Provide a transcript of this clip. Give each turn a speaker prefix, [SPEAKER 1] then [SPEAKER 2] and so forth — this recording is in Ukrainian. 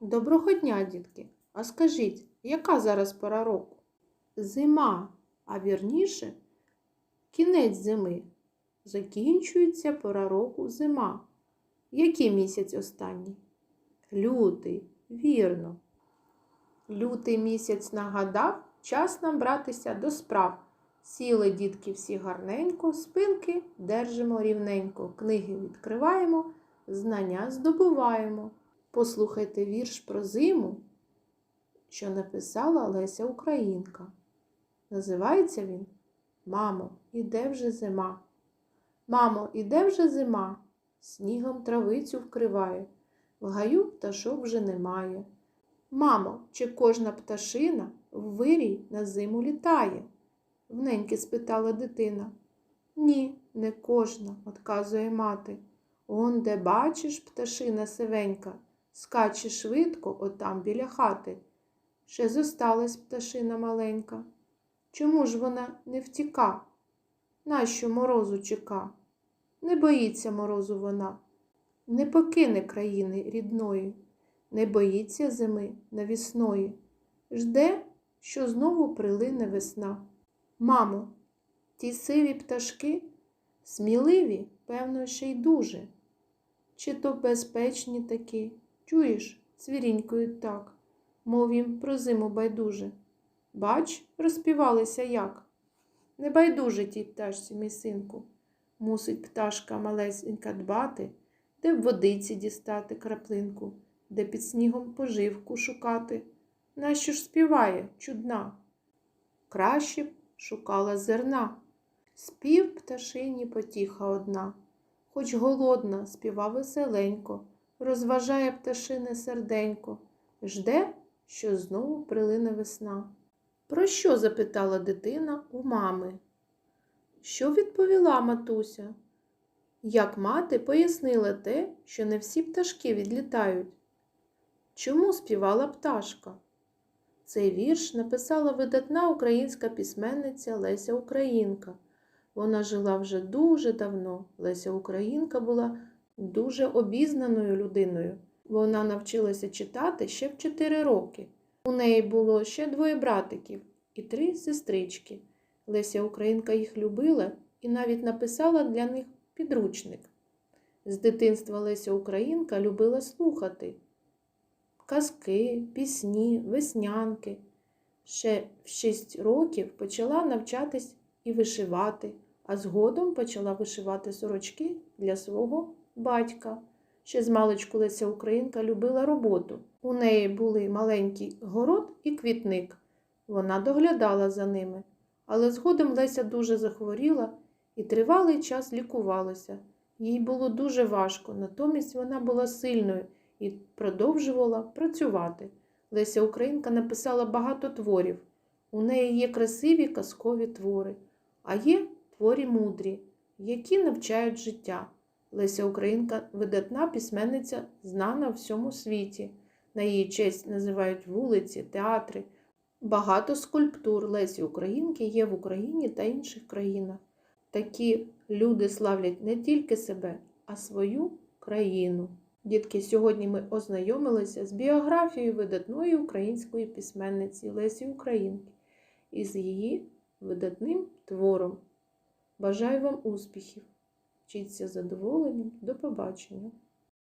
[SPEAKER 1] Доброго дня, дітки! А скажіть, яка зараз пора року? Зима, а вірніше, кінець зими. Закінчується пора року зима. Який місяць останній? Лютий, вірно. Лютий місяць нагадав, час нам братися до справ. Сіли дітки всі гарненько, спинки держимо рівненько, книги відкриваємо, знання здобуваємо. Послухайте вірш про зиму, що написала Леся Українка. Називається він Мамо, іде вже зима. Мамо, іде вже зима, снігом травицю вкриває, в гаю пташок вже немає. Мамо, чи кожна пташина в вирій на зиму літає? Вненьки спитала дитина. Ні, не кожна, отказує мати. Он, де бачиш, пташина сивенька, скаче швидко отам біля хати. Ще зосталась пташина маленька. Чому ж вона не втіка? Нащо морозу чека? Не боїться морозу вона, не покине країни рідної, не боїться зими навісної, жде, що знову прилине весна. Мамо, ті сиві пташки сміливі, певно, ще й дуже. Чи то безпечні такі, чуєш, цвірінькою так, мов їм про зиму байдуже. Бач, розпівалися як. Не байдуже тій пташці, мій синку. Мусить пташка малесенька дбати, де в водиці дістати краплинку, де під снігом поживку шукати. Нащо ж співає чудна? Краще б шукала зерна. Спів пташині потіха одна, хоч голодна, співа веселенько, розважає пташине серденько, жде, що знову прилине весна. Про що запитала дитина у мами? Що відповіла матуся? Як мати пояснила те, що не всі пташки відлітають? Чому співала пташка? Цей вірш написала видатна українська письменниця Леся Українка. Вона жила вже дуже давно. Леся Українка була дуже обізнаною людиною. Вона навчилася читати ще в 4 роки. У неї було ще двоє братиків і три сестрички. Леся Українка їх любила і навіть написала для них підручник. З дитинства Леся Українка любила слухати казки, пісні, веснянки. Ще в 6 років почала навчатись і вишивати, а згодом почала вишивати сорочки для свого батька. Ще з маличку Леся Українка любила роботу. У неї були маленький город і квітник. Вона доглядала за ними. Але згодом Леся дуже захворіла і тривалий час лікувалася. Їй було дуже важко, натомість вона була сильною і продовжувала працювати. Леся Українка написала багато творів. У неї є красиві казкові твори, а є творі мудрі, які навчають життя. Леся Українка видатна письменниця, знана в всьому світі. На її честь називають вулиці, театри. Багато скульптур Лесі Українки є в Україні та інших країнах. Такі люди славлять не тільки себе, а свою країну. Дітки, сьогодні ми ознайомилися з біографією видатної української письменниці Лесі Українки і з її видатним твором. Бажаю вам успіхів! Вчіться задоволенням. До побачення!